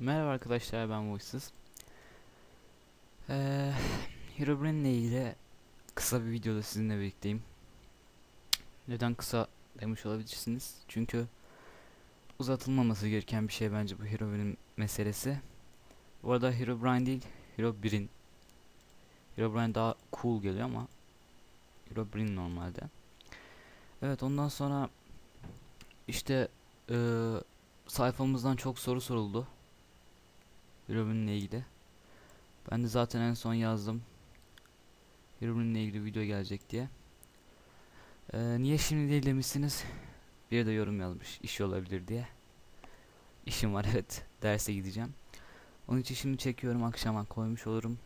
Merhaba arkadaşlar ben Voices. Ee, Herobrine ile ilgili kısa bir videoda sizinle birlikteyim. Neden kısa demiş olabilirsiniz? Çünkü uzatılmaması gereken bir şey bence bu Herobrine meselesi. Bu arada Herobrine değil, Herobrine. Herobrine daha cool geliyor ama Herobrine normalde. Evet ondan sonra işte eee sayfamızdan çok soru soruldu. Herobrine ile ilgili. Ben de zaten en son yazdım. Herobrine ile ilgili video gelecek diye. Ee, niye şimdi değil demişsiniz. Bir de yorum yazmış. İş olabilir diye. İşim var evet. Derse gideceğim. Onun için şimdi çekiyorum. Akşama koymuş olurum.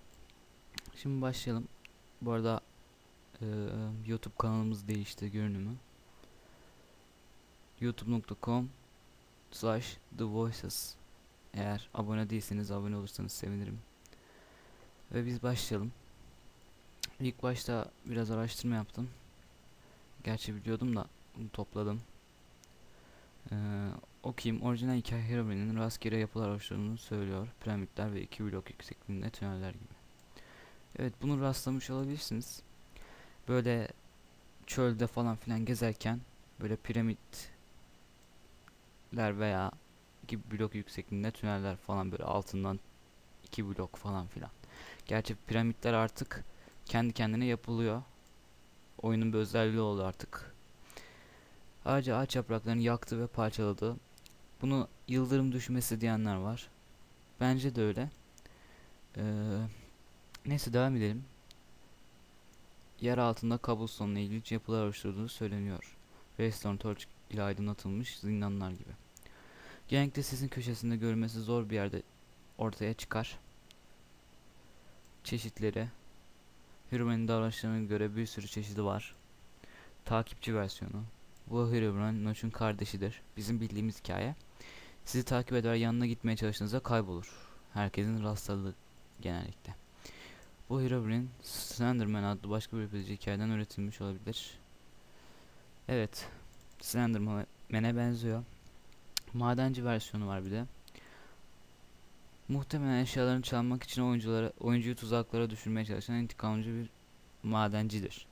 Şimdi başlayalım. Bu arada e, YouTube kanalımız değişti görünümü. youtube.com slash the voices eğer abone değilseniz abone olursanız sevinirim. Ve biz başlayalım. İlk başta biraz araştırma yaptım. Gerçi biliyordum da topladım. Ee, okuyayım. Orijinal hikaye Herobrine'in rastgele yapılar oluşturduğunu söylüyor. Piramitler ve iki blok yüksekliğinde tüneller gibi. Evet bunu rastlamış olabilirsiniz. Böyle çölde falan filan gezerken böyle piramitler veya iki blok yüksekliğinde tüneller falan böyle altından iki blok falan filan. Gerçi piramitler artık kendi kendine yapılıyor. Oyunun bir özelliği oldu artık. Ayrıca ağaç yapraklarını yaktı ve parçaladı. Bunu yıldırım düşmesi diyenler var. Bence de öyle. Ee, neyse devam edelim. Yer altında cobblestone'la ilgili yapılar oluşturduğu söyleniyor. Redstone torch ile aydınlatılmış zindanlar gibi. Genellikle sizin köşesinde görülmesi zor bir yerde ortaya çıkar. Çeşitleri Herobrine'in davranışlarına göre bir sürü çeşidi var. Takipçi versiyonu. Bu Herobrine Notch'un kardeşidir. Bizim bildiğimiz hikaye. Sizi takip eder yanına gitmeye çalıştığınızda kaybolur. Herkesin rastladığı genellikle. Bu Herobrine Slenderman adlı başka bir yapıcı hikayeden üretilmiş olabilir. Evet. Slenderman'e benziyor. Madenci versiyonu var bir de. Muhtemelen eşyalarını çalmak için oyunculara, oyuncuyu tuzaklara düşürmeye çalışan intikamcı bir madencidir.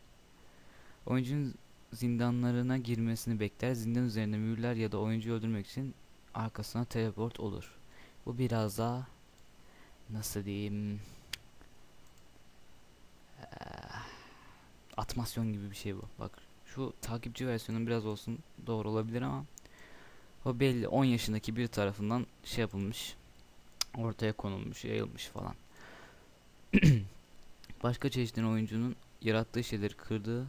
Oyuncunun zindanlarına girmesini bekler, zindan üzerinde mühürler ya da oyuncuyu öldürmek için arkasına teleport olur. Bu biraz daha nasıl diyeyim atmasyon gibi bir şey bu. Bak şu takipçi versiyonu biraz olsun doğru olabilir ama o belli 10 yaşındaki bir tarafından şey yapılmış ortaya konulmuş yayılmış falan. Başka çeşitli oyuncunun yarattığı şeyleri kırdığı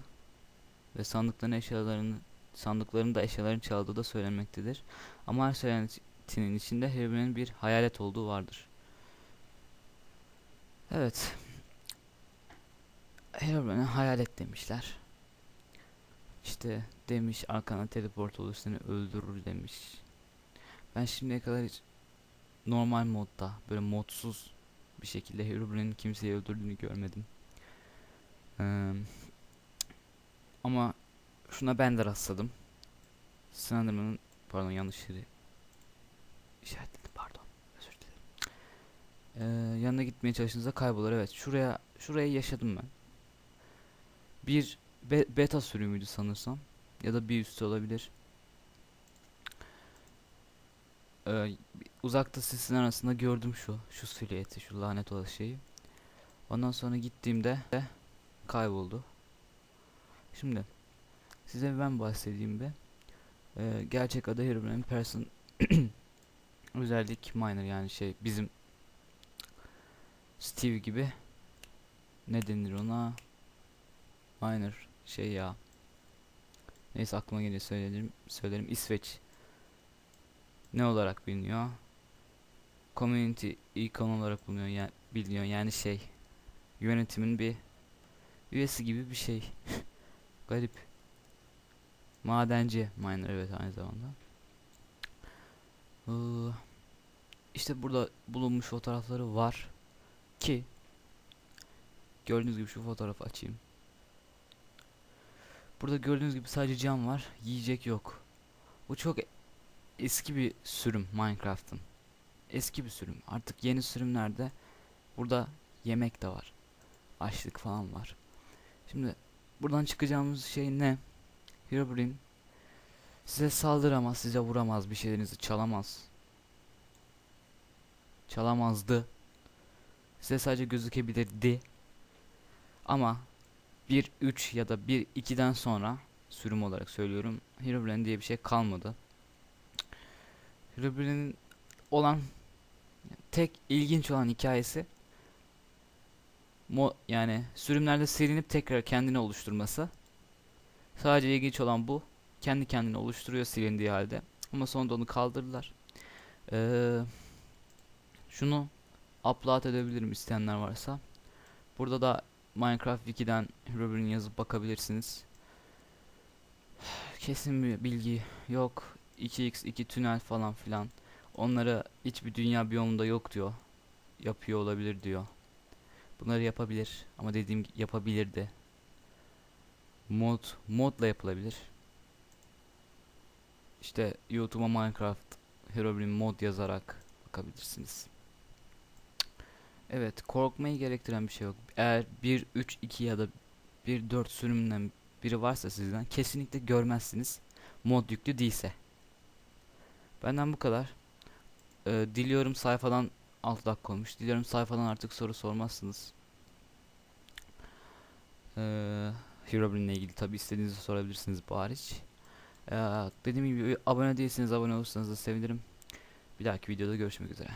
ve sandıkların eşyalarını sandıkların da eşyalarını çaldığı da söylenmektedir. Ama her söylentinin içinde Herobrine'in bir hayalet olduğu vardır. Evet. Herobrine'e hayalet demişler işte demiş arkana teleport olur seni öldürür demiş. Ben şimdiye kadar hiç normal modda böyle modsuz bir şekilde Herobrine'in kimseyi öldürdüğünü görmedim. Ee, ama şuna ben de rastladım. Slenderman'ın pardon yanlış yeri işaretledim pardon özür dilerim. Ee, yanına gitmeye çalıştığınızda kaybolur evet şuraya şuraya yaşadım ben. Bir be beta sürümüydü sanırsam. Ya da bir üstü olabilir. Ee, uzakta sisin arasında gördüm şu. Şu silüeti, şu lanet olası şeyi. Ondan sonra gittiğimde de kayboldu. Şimdi size ben bahsedeyim be. Ee, gerçek adı Herobrine Person özellik miner yani şey bizim Steve gibi ne denir ona miner şey ya. Neyse aklıma geliyor söylerim. Söylerim İsveç. Ne olarak biliniyor? Community icon olarak bulunuyor yani biliniyor yani şey yönetimin bir üyesi gibi bir şey. Garip. Madenci miner evet aynı zamanda. Ee, işte burada bulunmuş fotoğrafları var ki gördüğünüz gibi şu fotoğrafı açayım. Burada gördüğünüz gibi sadece cam var. Yiyecek yok. Bu çok eski bir sürüm Minecraft'ın. eski bir sürüm. Artık yeni sürümlerde burada yemek de var. Açlık falan var. Şimdi buradan çıkacağımız şey ne? Herobrine size saldıramaz, size vuramaz, bir şeylerinizi çalamaz. Çalamazdı. Size sadece gözükebilirdi. Ama 1 3 ya da 1 2'den sonra sürüm olarak söylüyorum. Herobrine diye bir şey kalmadı. Herobrine'in olan tek ilginç olan hikayesi mo yani sürümlerde silinip tekrar kendini oluşturması. Sadece ilginç olan bu. Kendi kendini oluşturuyor silindiği halde. Ama sonunda onu kaldırdılar. Ee, şunu upload edebilirim isteyenler varsa. Burada da Minecraft Wiki'den Herobrine yazıp bakabilirsiniz. Kesin bir bilgi yok. 2x2 tünel falan filan. Onları hiçbir dünya biyomunda yok diyor. Yapıyor olabilir diyor. Bunları yapabilir ama dediğim gibi yapabilirdi. Mod modla yapılabilir. İşte YouTube'a Minecraft Herobrine mod yazarak bakabilirsiniz. Evet, korkmayı gerektiren bir şey yok. Eğer 1 3 2 ya da 1 4 sürümden biri varsa sizden kesinlikle görmezsiniz. Mod yüklü değilse. Benden bu kadar. Ee, diliyorum sayfadan 6 dakika olmuş. Diliyorum sayfadan artık soru sormazsınız. Ee, Herobrine ile ilgili tabi istediğinizi sorabilirsiniz bu hariç. Ee, dediğim gibi abone değilseniz abone olursanız da sevinirim. Bir dahaki videoda görüşmek üzere.